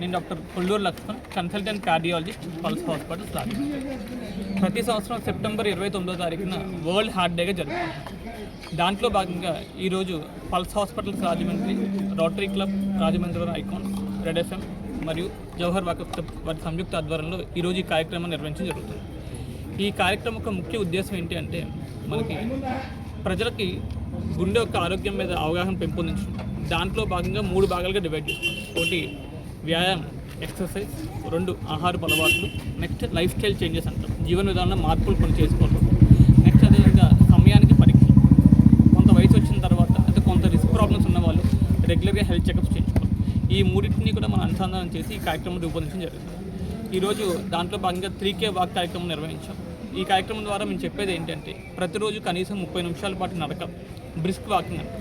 నేను doctor Kolluru Lakshman consultant cardiologist Pulse hospital Rajahmundry ప్రతి సంవత్సరం సెప్టెంబర్ ఇరవై తొమ్మిదో తారీఖున వరల్డ్ హార్ట్ డేగా జరుగుతుంది దాంట్లో భాగంగా ఈరోజు Pulse hospitals Rajahmundry rotary club Rajahmundry Icon Red FM మరియు జవహర్ వాకఫ్ వారి సంయుక్త ఆధ్వర్యంలో ఈరోజు ఈ కార్యక్రమం నిర్వహించడం జరుగుతుంది. ఈ కార్యక్రమం యొక్క ముఖ్య ఉద్దేశం ఏంటి అంటే మనకి ప్రజలకి గుండె యొక్క ఆరోగ్యం మీద అవగాహన పెంపొందించడం. దాంట్లో భాగంగా మూడు భాగాలుగా డివైడ్ చేస్తుంది ఒకటి వ్యాయామం ఎక్సర్సైజ్ రెండు ఆహారపు అలవాట్లు నెక్స్ట్ లైఫ్ స్టైల్ చేంజెస్ అంటాం జీవన విధానంలో మార్పులు కొన్ని చేసుకోవడం నెక్స్ట్ అదేవిధంగా సమయానికి పరీక్ష. కొంత వయసు వచ్చిన తర్వాత అంటే కొంత రిస్క్ ప్రాబ్లమ్స్ ఉన్న వాళ్ళు రెగ్యులర్గా హెల్త్ చెకప్స్ చేయించుకోవాలి. ఈ మూడింటిని కూడా మనం అనుసంధానం చేసి ఈ కార్యక్రమం రూపొందించడం జరుగుతుంది. ఈరోజు దాంట్లో భాగంగా త్రీ కే వాక్ కార్యక్రమం నిర్వహించాం. ఈ కార్యక్రమం ద్వారా మేము చెప్పేది ఏంటంటే ప్రతిరోజు కనీసం ముప్పై నిమిషాల పాటు నడక బ్రిస్క్ వాకింగ్ అంట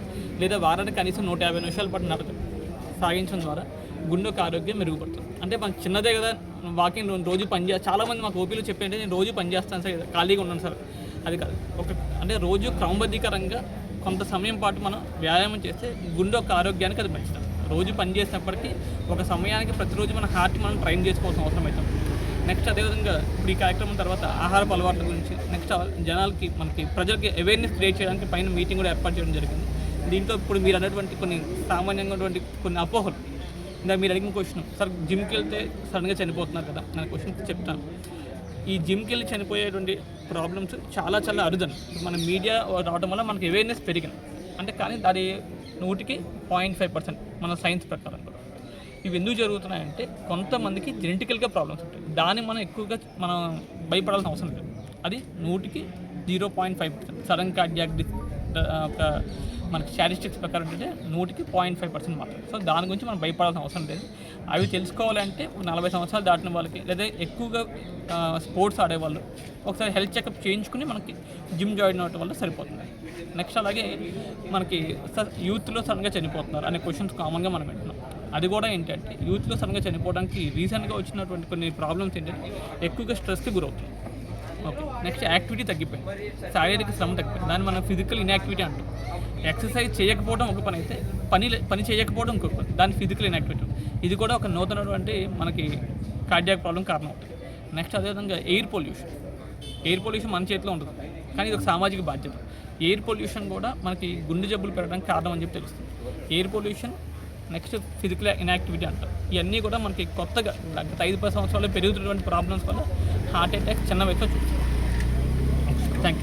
లేదా వారానికి కనీసం నూట యాభై నిమిషాల పాటు నడక సాగించడం ద్వారా గుండె యొక్క ఆరోగ్యం మెరుగుపడుతుంది. అంటే మాకు చిన్నదే కదా వాకింగ్ రోజు పని చే చాలామంది మాకు ఓపీలు చెప్పేంటే నేను రోజు పని చేస్తాను సార్ ఖాళీగా ఉన్నాను సార్. అది కాదు. ఒక అంటే రోజు క్రమబద్ధీకరంగా కొంత సమయం పాటు మనం వ్యాయామం చేస్తే గుండె యొక్క ఆరోగ్యానికి అది మంచిది. రోజు పని చేసినప్పటికీ ఒక సమయానికి ప్రతిరోజు మన హార్ట్ మనం ట్రైన్ చేసుకోవాల్సిన అవసరం అవుతుంది నెక్స్ట్ అదేవిధంగా ఇప్పుడు ఈ కార్యక్రమం తర్వాత ఆహారపు అలవాట్ల గురించి నెక్స్ట్ జనాలకి మనకి ప్రజలకి అవేర్నెస్ క్రియేట్ చేయడానికి పైన మీటింగ్ కూడా ఏర్పాటు చేయడం జరిగింది. దీంట్లో ఇప్పుడు మీరు అన్నటువంటి కొన్ని సామాన్యంగా ఉన్నటువంటి కొన్ని అపోహలు ఇంకా మీరు అడిగిన క్వశ్చన్ సార్ జిమ్కి వెళ్తే సడన్గా చనిపోతున్నారు కదా నా క్వశ్చన్ చెప్తాను. ఈ జిమ్కి వెళ్ళి చనిపోయేటువంటి ప్రాబ్లమ్స్ చాలా చాలా అరుదన్. మన మీడియా రావడం వల్ల మనకి అవేర్నెస్ పెరిగింది అంటే కానీ దాని నూటికి పాయింట్ ఫైవ్ పర్సెంట్ మన సైన్స్ ప్రకారం కూడా. ఇవి ఎందుకు జరుగుతున్నాయంటే కొంతమందికి జెనెటికల్గా ప్రాబ్లమ్స్ ఉంటాయి. దాన్ని మనం ఎక్కువగా మనం భయపడాల్సిన అవసరం లేదు. అది నూటికి zero point five percent. Sudden cardiac మనకి స్టాటిస్టిక్స్ ప్రకారం ఏంటంటే నూటికి పాయింట్ ఫైవ్ పర్సెంట్ మాత్రం. సో దాని గురించి మనం భయపడాల్సిన అవసరం లేదు. అవి తెలుసుకోవాలంటే ఒక నలభై సంవత్సరాలు దాటిన వాళ్ళకి లేదా ఎక్కువగా స్పోర్ట్స్ ఆడేవాళ్ళు ఒకసారి హెల్త్ చెకప్ చేయించుకుని మనకి జిమ్ జాయిన్ అవ్వడం వల్ల సరిపోతుంది. నెక్స్ట్ అలాగే మనకి యూత్లో సడన్గా చనిపోతున్నారు అనే క్వశ్చన్స్ కామన్గా మనం వింటున్నాం. అది కూడా ఏంటంటే యూత్లో సడన్గా చనిపోవడానికి రీసెంట్గా వచ్చినటువంటి కొన్ని ప్రాబ్లమ్స్ ఏంటంటే ఎక్కువగా స్ట్రెస్కి గురవుతుంది ఓకే నెక్స్ట్ యాక్టివిటీ తగ్గిపోయింది. శారీరక శ్రమ తగ్గిపోయింది. దాన్ని మనం ఫిజికల్ ఇన్యాక్టివిటీ అంటాం. ఎక్సర్సైజ్ చేయకపోవడం ఒక పని అయితే పని లే- పని చేయకపోవడం ఇంకొక పని. దాన్ని ఫిజికల్ ఇన్యాక్టివిటీ ఇది కూడా ఒక నూతనటువంటి మనకి కార్డియాక్ ప్రాబ్లం కారణం అవుతుంది నెక్స్ట్ అదేవిధంగా ఎయిర్ పొల్యూషన్ ఎయిర్ పొల్యూషన్ మన చేతిలో ఉంటుంది కానీ ఇది ఒక సామాజిక బాధ్యత. ఎయిర్ పొల్యూషన్ కూడా మనకి గుండె జబ్బులు పెరగడానికి కారణం అని చెప్పి తెలుస్తుంది. Air pollution next physical inactivity అంటారు ఇవన్నీ కూడా మనకి కొత్తగా గత ఐదు పది సంవత్సరాలు పెరుగుతున్నటువంటి ప్రాబ్లమ్స్ వల్ల హార్ట్ అటాక్ చిన్న వయసులో చూస్తాం. Thank you.